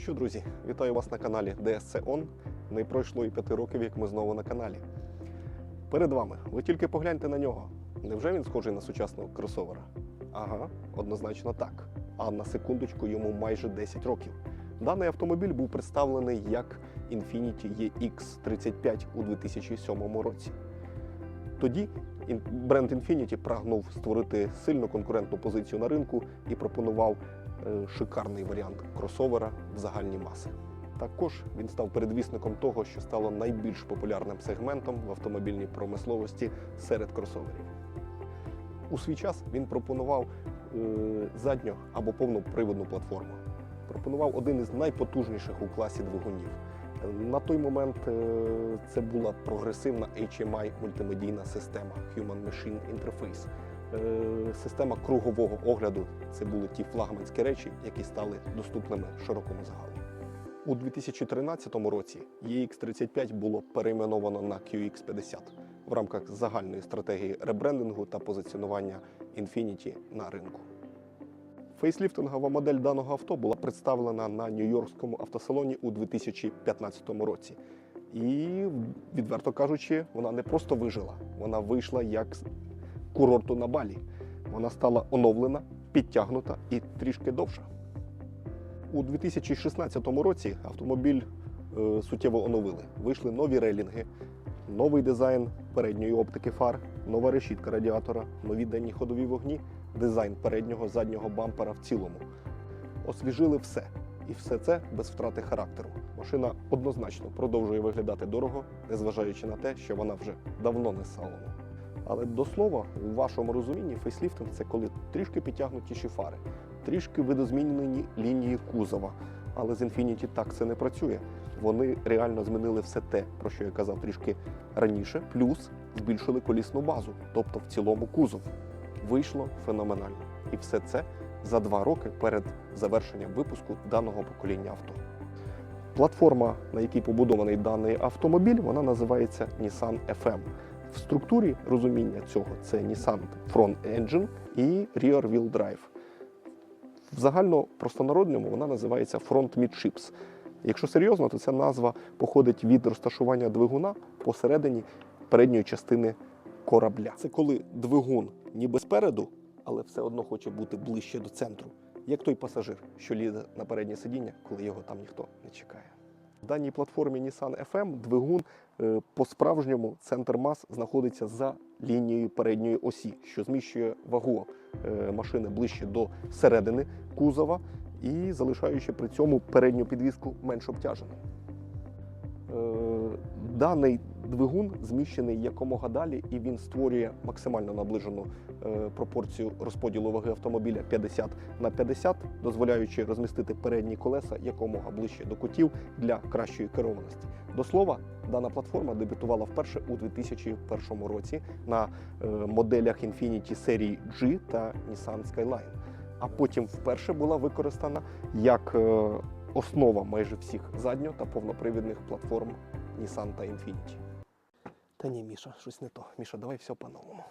що, друзі, вітаю вас на каналі DSC On. Не пройшло і п'яти років, як ми знову на каналі. Перед вами, ви тільки погляньте на нього. Невже він схожий на сучасного кросовера? Ага, однозначно так. А на секундочку йому майже 10 років. Даний автомобіль був представлений як Infiniti EX35 у 2007 році. Тоді бренд Infiniti прагнув створити сильну конкурентну позицію на ринку і пропонував шикарний варіант кросовера в загальні маси. Також він став передвісником того, що стало найбільш популярним сегментом в автомобільній промисловості серед кросоверів. У свій час він пропонував е, задню або повноприводну платформу. Пропонував один із найпотужніших у класі двигунів. Е, На той момент е, це була прогресивна HMI мультимедійна система Human Machine Interface. Е, Система кругового огляду це були ті флагманські речі, які стали доступними широкому загалу. У 2013 році EX35 було перейменовано на QX50 в рамках загальної стратегії ребрендингу та позиціонування Infiniti на ринку. Фейсліфтингова модель даного авто була представлена на Нью-Йоркському автосалоні у 2015 році. І, відверто кажучи, вона не просто вижила, вона вийшла як курорту на Балі. Вона стала оновлена, підтягнута і трішки довша. У 2016 році автомобіль е, суттєво оновили. Вийшли нові рейлінги, новий дизайн передньої оптики фар, нова решітка радіатора, нові денні ходові вогні, дизайн переднього заднього бампера в цілому. Освіжили все. І все це без втрати характеру. Машина однозначно продовжує виглядати дорого, незважаючи на те, що вона вже давно не салону. Але до слова, у вашому розумінні, фейсліфтинг це коли трішки підтягнутіші фари, трішки видозмінені лінії кузова. Але з Infiniti так це не працює. Вони реально змінили все те, про що я казав трішки раніше, плюс збільшили колісну базу, тобто в цілому кузов. Вийшло феноменально. І все це за два роки перед завершенням випуску даного покоління авто. Платформа, на якій побудований даний автомобіль, вона називається Nissan FM. В структурі розуміння цього це Nissan Front Engine і Rear Wheel Drive. В загально простонародньому вона називається Front Midships. Якщо серйозно, то ця назва походить від розташування двигуна посередині передньої частини корабля. Це коли двигун ніби спереду, але все одно хоче бути ближче до центру, як той пасажир, що лізе на переднє сидіння, коли його там ніхто не чекає. В даній платформі Nissan FM двигун по-справжньому центр мас знаходиться за лінією передньої осі, що зміщує вагу е, машини ближче до середини кузова і залишаючи при цьому передню підвіску менш обтяженою. Даний двигун зміщений якомога далі, і він створює максимально наближену е, пропорцію розподілу ваги автомобіля 50 на 50, дозволяючи розмістити передні колеса якомога ближче до кутів для кращої керованості. До слова, дана платформа дебютувала вперше у 2001 році на е, моделях Infiniti серії G та Nissan Skyline. А потім вперше була використана як е, основа майже всіх задньо- та повнопривідних платформ Nissan та Infiniti. Та ні, Міша, щось не то. Міша, давай все по-новому.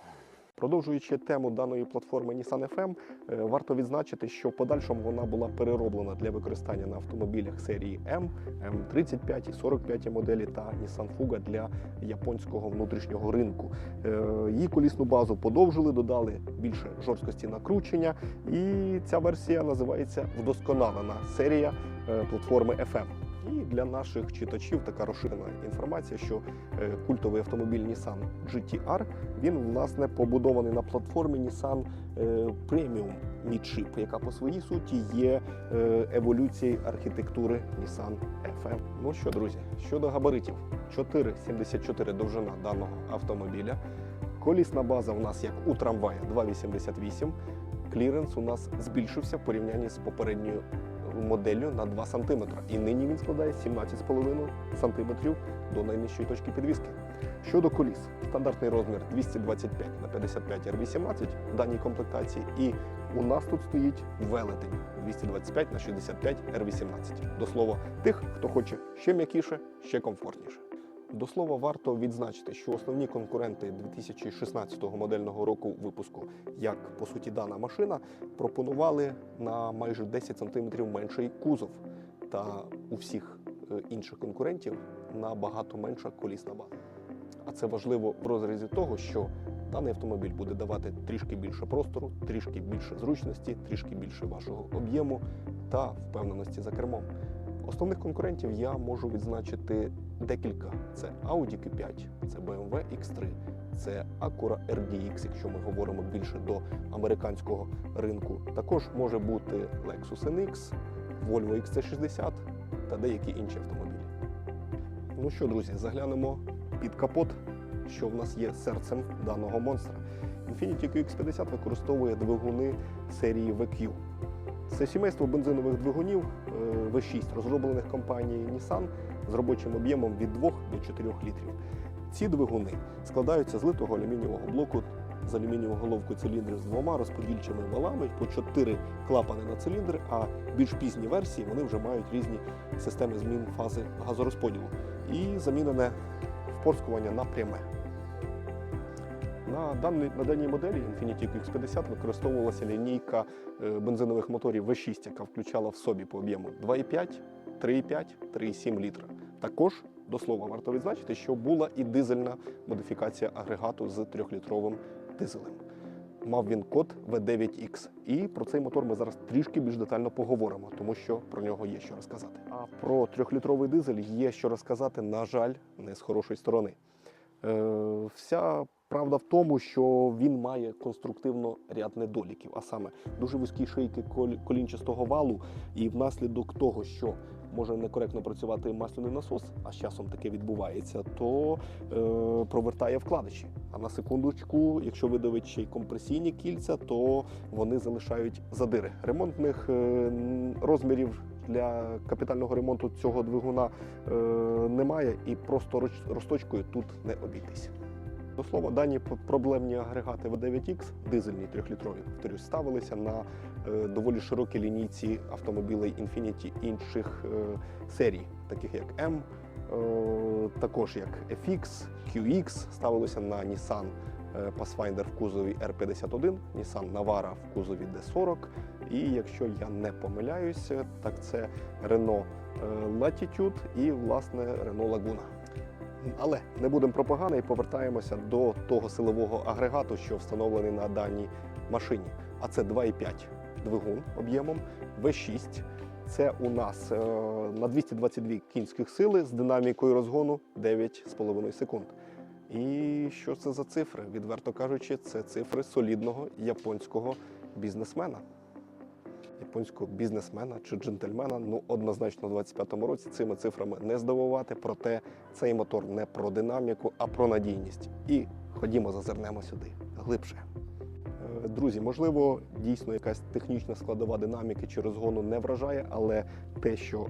Продовжуючи тему даної платформи Nissan FM, е, варто відзначити, що в подальшому вона була перероблена для використання на автомобілях серії M, M35 і 45 моделі та Nissan Fuga для японського внутрішнього ринку. Е, Її колісну базу подовжили, додали більше жорсткості накручення, і ця версія називається вдосконалена серія е, платформи FM. І для наших читачів така розширена інформація, що е, культовий автомобіль Nissan GT-R, він власне побудований на платформі Nissan е, Premium Midship, яка по своїй суті є е, еволюцією архітектури Nissan FM. Ну що, друзі, щодо габаритів, 4,74 довжина даного автомобіля. Колісна база у нас як у трамвая 2,88. Кліренс у нас збільшився в порівнянні з попередньою моделлю на 2 см. І нині він складає 17,5 см до найнижчої точки підвіски. Щодо коліс, стандартний розмір 225 на 55 R18 в даній комплектації. І у нас тут стоїть велетень 225 на 65 R18. До слова, тих, хто хоче ще м'якіше, ще комфортніше. До слова, варто відзначити, що основні конкуренти 2016 модельного року випуску, як по суті дана машина, пропонували на майже 10 см менший кузов. та у всіх е, інших конкурентів набагато менша колісна база. А це важливо в розрізі того, що даний автомобіль буде давати трішки більше простору, трішки більше зручності, трішки більше вашого об'єму та впевненості за кермом. Основних конкурентів я можу відзначити декілька: це Audi Q5, це BMW X3, це Acura RDX, якщо ми говоримо більше до американського ринку. Також може бути Lexus NX, Volvo XC60 та деякі інші автомобілі. Ну що, друзі, заглянемо під капот, що в нас є серцем даного монстра. Infiniti QX50 використовує двигуни серії VQ. Це сімейство бензинових двигунів е, V6, розроблених компанією Nissan з робочим об'ємом від 2 до 4 літрів. Ці двигуни складаються з литого алюмінієвого блоку з алюмінієвою головкою циліндрів з двома розподільчими валами по 4 клапани на циліндр, а більш пізні версії вони вже мають різні системи змін фази газорозподілу і замінене впорскування на пряме. На, даній, на даній моделі Infiniti QX50 використовувалася лінійка е, бензинових моторів V6, яка включала в собі по об'єму 2,5, 3,5, 3,7 літра. Також, до слова, варто відзначити, що була і дизельна модифікація агрегату з 3-літровим дизелем. Мав він код V9X. І про цей мотор ми зараз трішки більш детально поговоримо, тому що про нього є що розказати. А про 3-літровий дизель є що розказати, на жаль, не з хорошої сторони. Е, вся правда в тому, що він має конструктивно ряд недоліків, а саме дуже вузькі шийки колінчастого валу, і внаслідок того, що може некоректно працювати масляний насос, а з часом таке відбувається, то е, провертає вкладиші. А на секундочку, якщо видавить ще й компресійні кільця, то вони залишають задири. Ремонтних е, розмірів для капітального ремонту цього двигуна е, немає, і просто розточкою тут не обійтись. До слова, дані проблемні агрегати V9X, дизельні трьохлітрові, повторюсь, ставилися на е, доволі широкій лінійці автомобілей Infiniti інших е, серій, таких як M, е, також як FX, QX, ставилися на Nissan Pathfinder в кузові R51, Nissan Navara в кузові D40. І якщо я не помиляюся, так це Renault Latitude і власне Renault Laguna. Але не будемо про погане і повертаємося до того силового агрегату, що встановлений на даній машині. А це 2,5 двигун об'ємом V6. Це у нас е, на 222 кінських сили з динамікою розгону 9,5 секунд. І що це за цифри? Відверто кажучи, це цифри солідного японського бізнесмена. Японського бізнесмена чи джентльмена, ну однозначно у 25-му році цими цифрами не здивувати. Проте цей мотор не про динаміку, а про надійність. І ходімо, зазирнемо сюди глибше. Е, Друзі, можливо, дійсно якась технічна складова динаміки чи розгону не вражає, але те, що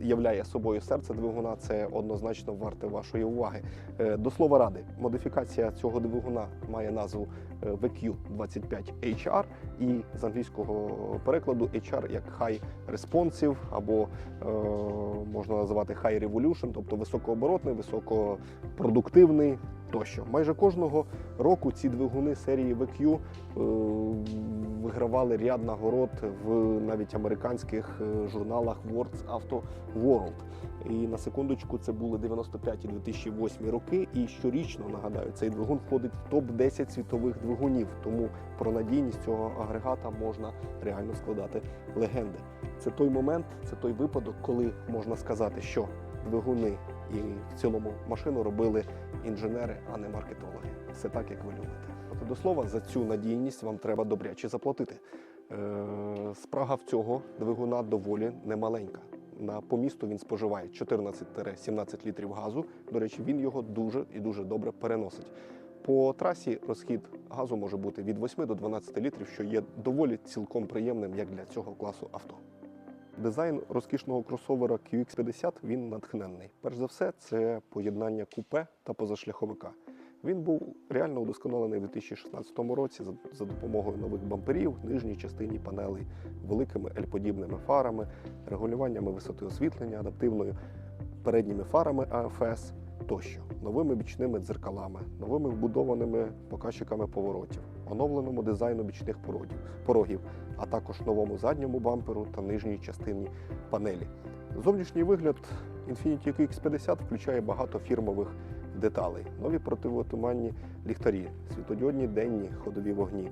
являє собою серце двигуна, це однозначно варте вашої уваги. Е, До слова ради, модифікація цього двигуна має назву е, VQ25HR і з англійського перекладу HR як High Responsive або е, можна називати High Revolution, тобто високооборотний, високопродуктивний тощо. Майже кожного року ці двигуни серії VQ е, вигравали ряд нагород в навіть американських е, журналах Words Auto World. І на секундочку це були 95-2008 роки. І щорічно нагадаю, цей двигун входить в топ 10 світових двигунів. Тому про надійність цього агрегата можна реально складати легенди. Це той момент, це той випадок, коли можна сказати, що двигуни і в цілому машину робили інженери, а не маркетологи. Все так, як ви любите. От до слова, за цю надійність вам треба добряче заплатити. Е, спрага в цього двигуна доволі немаленька. На по місту він споживає 14-17 літрів газу. До речі, він його дуже і дуже добре переносить. По трасі розхід газу може бути від 8 до 12 літрів, що є доволі цілком приємним як для цього класу авто. Дизайн розкішного кросовера QX50 він натхненний. Перш за все, це поєднання купе та позашляховика. Він був реально удосконалений у 2016 році за, допомогою нових бамперів, нижній частині панелей, великими L-подібними фарами, регулюваннями висоти освітлення, адаптивною передніми фарами АФС тощо, новими бічними дзеркалами, новими вбудованими показчиками поворотів, оновленому дизайну бічних порогів, порогів, а також новому задньому бамперу та нижній частині панелі. Зовнішній вигляд Infiniti QX50 включає багато фірмових деталей, нові противотуманні ліхтарі, світодіодні денні ходові вогні,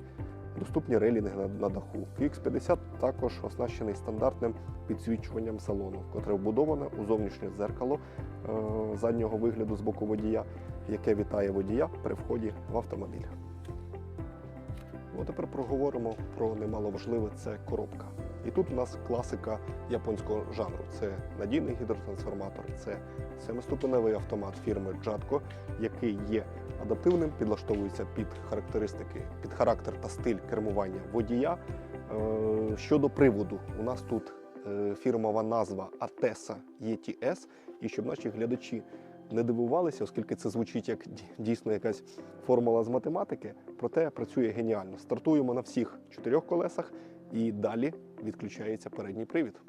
доступні рейлінги на, на даху. QX50 також оснащений стандартним підсвічуванням салону, котре вбудоване у зовнішнє дзеркало е, заднього вигляду з боку водія, яке вітає водія при вході в автомобіль. Ну, тепер проговоримо про немаловажливе це коробка. І тут у нас класика японського жанру. Це надійний гідротрансформатор, це семиступеневий автомат фірми Jatco, який є адаптивним, підлаштовується під характеристики, під характер та стиль кермування водія. Е, Щодо приводу, у нас тут е, фірмова назва Atesa ETS, і щоб наші глядачі не дивувалися, оскільки це звучить як дійсно якась формула з математики, проте працює геніально. Стартуємо на всіх чотирьох колесах і далі відключається передній привід.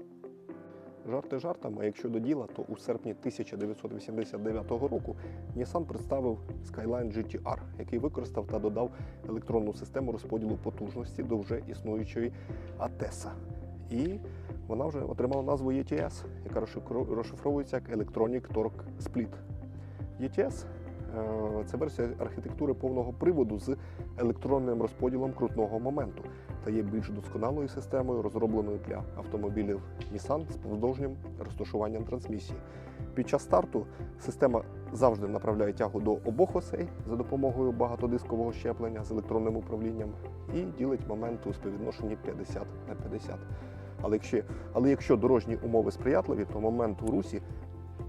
Жарти жартами, а якщо до діла, то у серпні 1989 року Nissan представив Skyline GTR, який використав та додав електронну систему розподілу потужності до вже існуючої ATESA. І вона вже отримала назву ETS, яка розшифровується як Electronic Torque Split. ETS е, це версія архітектури повного приводу з електронним розподілом крутного моменту та є більш досконалою системою, розробленою для автомобілів Nissan з повздовжнім розташуванням трансмісії. Під час старту система завжди направляє тягу до обох осей за допомогою багатодискового щеплення з електронним управлінням і ділить момент у співвідношенні 50 на 50. Але якщо, але якщо дорожні умови сприятливі, то момент у русі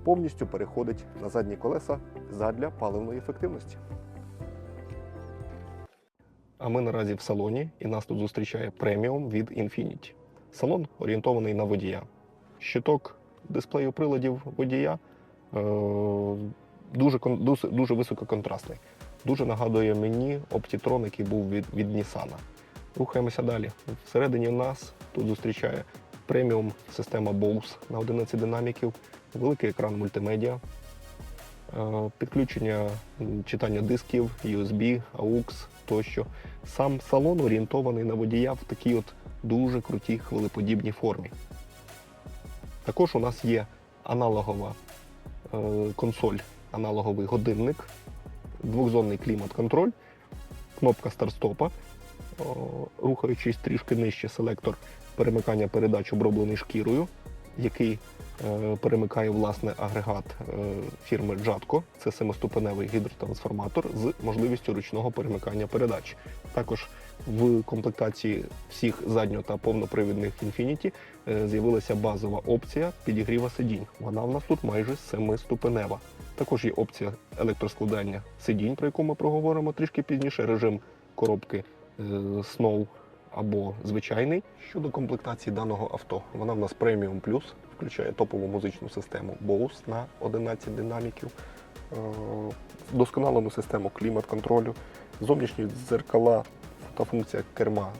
повністю переходить на задні колеса задля паливної ефективності. А ми наразі в салоні, і нас тут зустрічає преміум від Infiniti. Салон орієнтований на водія. Щиток дисплею приладів водія е, дуже, дуже, дуже висококонтрастний. Дуже нагадує мені Optitron, який був від, від Nissan. Рухаємося далі. Всередині нас тут зустрічає преміум система Bose на 11 динаміків, великий екран мультимедіа, підключення читання дисків, USB, AUX тощо. Сам салон орієнтований на водія в такій от дуже крутій хвилеподібній формі. Також у нас є аналогова е, консоль, аналоговий годинник, двохзонний клімат-контроль, кнопка старт-стопа, рухаючись трішки нижче селектор перемикання передач оброблений шкірою, який е, перемикає власне агрегат е, фірми Jatco. Це семиступеневий гідротрансформатор з можливістю ручного перемикання передач. Також в комплектації всіх задньо та повнопривідних Infiniti е, з'явилася базова опція підігріва сидінь. Вона в нас тут майже семиступенева. Також є опція електроскладання сидінь, про яку ми проговоримо трішки пізніше. Режим коробки Snow або звичайний. Щодо комплектації даного авто, вона в нас Premium Plus, включає топову музичну систему Bose на 11 динаміків, е, досконалену систему клімат-контролю, зовнішні дзеркала та функція керма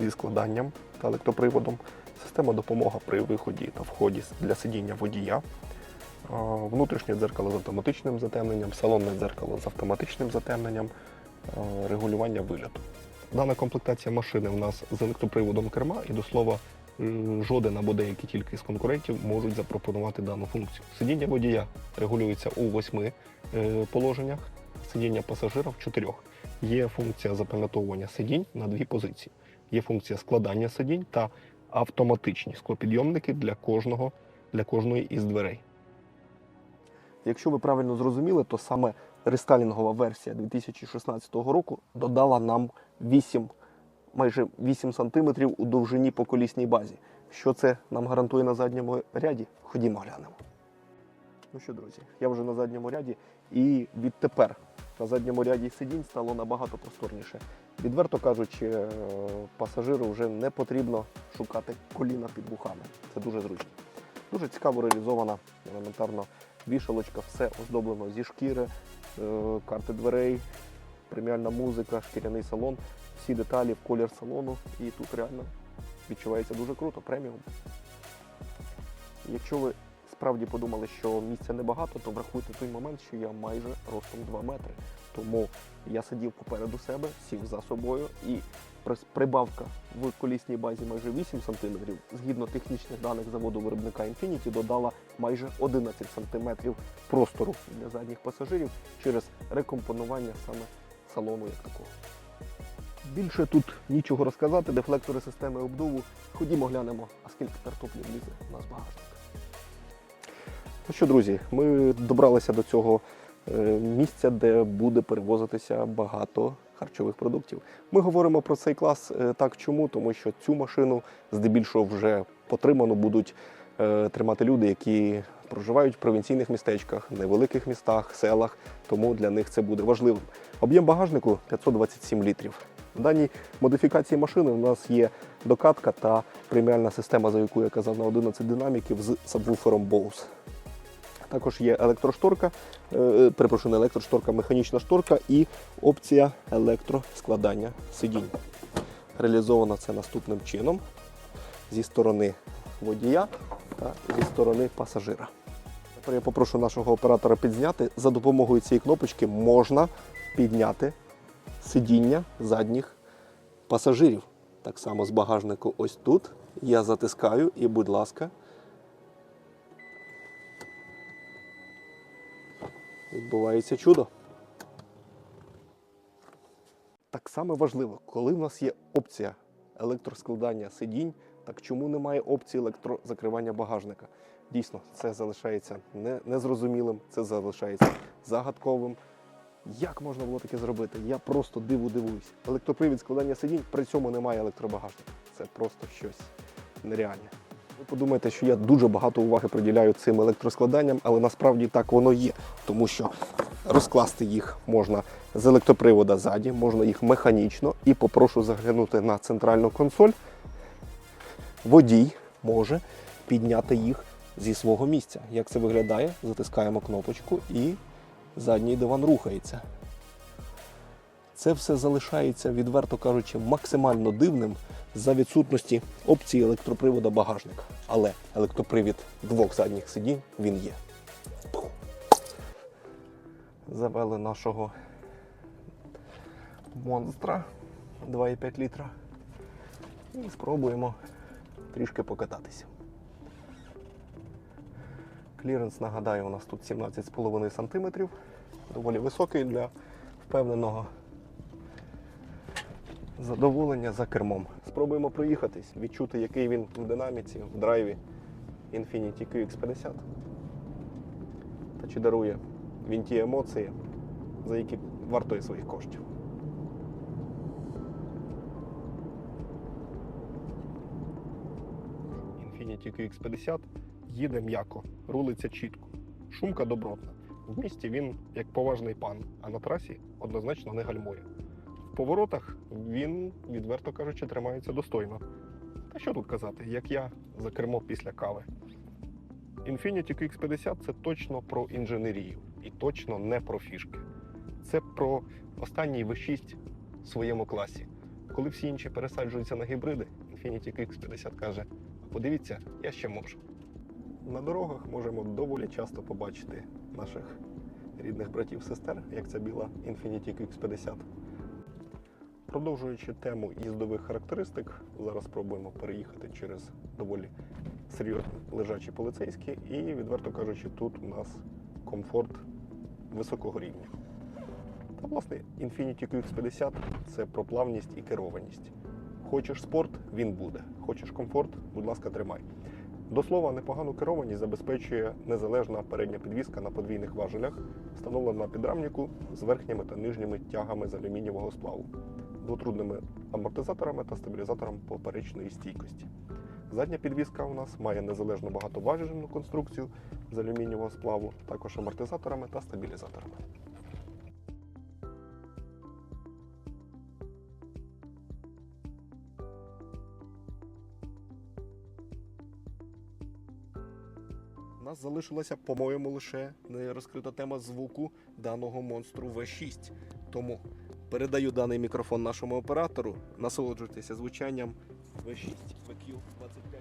зі складанням та електроприводом, система допомога при виході та вході для сидіння водія, е, внутрішнє дзеркало з автоматичним затемненням, салонне дзеркало з автоматичним затемненням, е, регулювання вильоту. Дана комплектація машини в нас з електроприводом керма, і до слова, жоден або деякі тільки з конкурентів можуть запропонувати дану функцію. Сидіння водія регулюється у восьми е, положеннях, сидіння пасажира в чотирьох. Є функція запам'ятовування сидінь на дві позиції. Є функція складання сидінь та автоматичні склопідйомники для кожного для кожної із дверей. Якщо ви правильно зрозуміли, то саме рестайлінгова версія 2016 року додала нам 8, майже 8 см у довжині по колісній базі. Що це нам гарантує на задньому ряді? Ходімо глянемо. Ну що, друзі, я вже на задньому ряді, і відтепер на задньому ряді сидінь стало набагато просторніше. Відверто кажучи, е, пасажиру вже не потрібно шукати коліна під вухами. Це дуже зручно. Дуже цікаво реалізована елементарно вішалочка, все оздоблено зі шкіри, е, карти дверей, преміальна музика, шкіряний салон, всі деталі колір салону. І тут реально відчувається дуже круто, преміум. Якщо ви справді подумали, що місця небагато, то врахуйте той момент, що я майже ростом 2 метри. Тому я сидів попереду себе, сів за собою і прибавка в колісній базі майже 8 см, згідно технічних даних заводу виробника Infiniti, додала майже 11 см простору для задніх пасажирів через рекомпонування саме салону як такого. Більше тут нічого розказати, дефлектори системи обдуву. Ходімо глянемо, а скільки картоплі влізе у нас багажник. Ну що, друзі, ми добралися до цього е, місця, де буде перевозитися багато харчових продуктів. Ми говоримо про цей клас е, так чому? Тому що цю машину здебільшого вже потримано будуть е, тримати люди, які проживають в провінційних містечках, невеликих містах, селах, тому для них це буде важливим. Об'єм багажнику 527 літрів. В даній модифікації машини у нас є докатка та преміальна система, за яку я казав на 11 динаміків з сабвуфером Bose. Також є електрошторка, е, перепрошую, не електрошторка, механічна шторка і опція електроскладання сидінь. Реалізовано це наступним чином зі сторони водія та зі сторони пасажира. Тепер я попрошу нашого оператора підзняти. За допомогою цієї кнопочки можна підняти сидіння задніх пасажирів. Так само з багажнику ось тут. Я затискаю і, будь ласка, відбувається чудо. Так само важливо, коли в нас є опція електроскладання сидінь, так чому немає опції електрозакривання багажника? Дійсно, це залишається не- незрозумілим, це залишається загадковим. Як можна було таке зробити? Я просто диву дивуюсь. Електропривід складання сидінь, при цьому немає електробагажника. Це просто щось нереальне. Ви подумаєте, що я дуже багато уваги приділяю цим електроскладанням, але насправді так воно є, тому що розкласти їх можна з електропривода ззаді, можна їх механічно і попрошу заглянути на центральну консоль. Водій може підняти їх зі свого місця. Як це виглядає? Затискаємо кнопочку і задній диван рухається. Це все залишається, відверто кажучи, максимально дивним за відсутності опції електропривода багажника. Але електропривід двох задніх сидінь він є. Завели нашого монстра 2,5 літра. І спробуємо трішки покататися. Кліренс, нагадаю, у нас тут 17,5 см. Доволі високий для впевненого задоволення за кермом. Спробуємо проїхатись, відчути, який він в динаміці, в драйві Infiniti QX50. Та чи дарує він ті емоції, за які вартує своїх коштів. Infiniti QX50 їде м'яко, рулиться чітко. Шумка добротна. В місті він як поважний пан, а на трасі однозначно не гальмує. В поворотах він, відверто кажучи, тримається достойно. Та що тут казати, як я за кермо після кави. Infiniti QX50 це точно про інженерію і точно не про фішки. Це про останній V6 в своєму класі. Коли всі інші пересаджуються на гібриди, Infiniti QX50 каже: подивіться, я ще можу. На дорогах можемо доволі часто побачити наших рідних братів-сестер, як ця біла Infiniti QX50. Продовжуючи тему їздових характеристик, зараз спробуємо переїхати через доволі серйозні лежачі поліцейські, і, відверто кажучи, тут у нас комфорт високого рівня. Та, власне, Infiniti QX50 це про плавність і керованість. Хочеш спорт, він буде. Хочеш комфорт, будь ласка, тримай. До слова, непогану керованість забезпечує незалежна передня підвізка на подвійних важелях, встановлена на підрамнику з верхніми та нижніми тягами з алюмінієвого сплаву, двотрудними амортизаторами та стабілізатором поперечної стійкості. Задня підвізка у нас має незалежну багатоважельну конструкцію з алюмінієвого сплаву, також амортизаторами та стабілізаторами. Залишилася, по-моєму, лише не розкрита тема звуку даного монстру V6. Тому передаю даний мікрофон нашому оператору. Насолоджуйтеся звучанням V6 VQ25.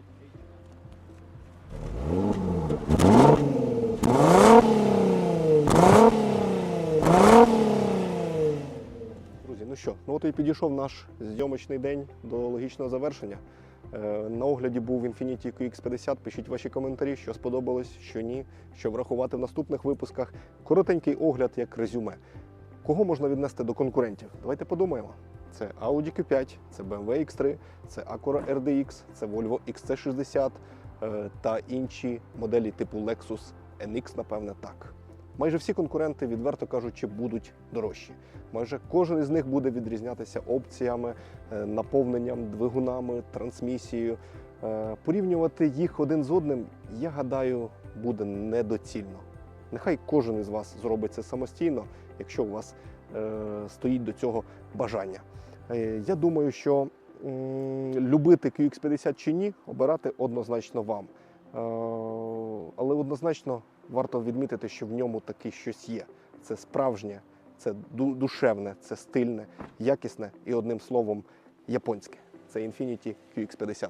Друзі, ну що, ну от і підійшов наш зйомочний день до логічного завершення. Е, На огляді був Infiniti QX50. Пишіть ваші коментарі, що сподобалось, що ні, що врахувати в наступних випусках. Коротенький огляд як резюме. Кого можна віднести до конкурентів? Давайте подумаємо. Це Audi Q5, це BMW X3, це Acura RDX, це Volvo XC60 е, та інші моделі типу Lexus NX, напевне, так. Майже всі конкуренти, відверто кажучи, будуть дорожчі. Майже кожен із них буде відрізнятися опціями, е, наповненням, двигунами, трансмісією. Е, Порівнювати їх один з одним, я гадаю, буде недоцільно. Нехай кожен із вас зробить це самостійно, якщо у вас е, стоїть до цього бажання. Я думаю, що любити QX50 чи ні, обирати однозначно вам. Але однозначно варто відмітити, що в ньому таки щось є. Це справжнє, це душевне, це стильне, якісне і одним словом японське. Це Infiniti QX50.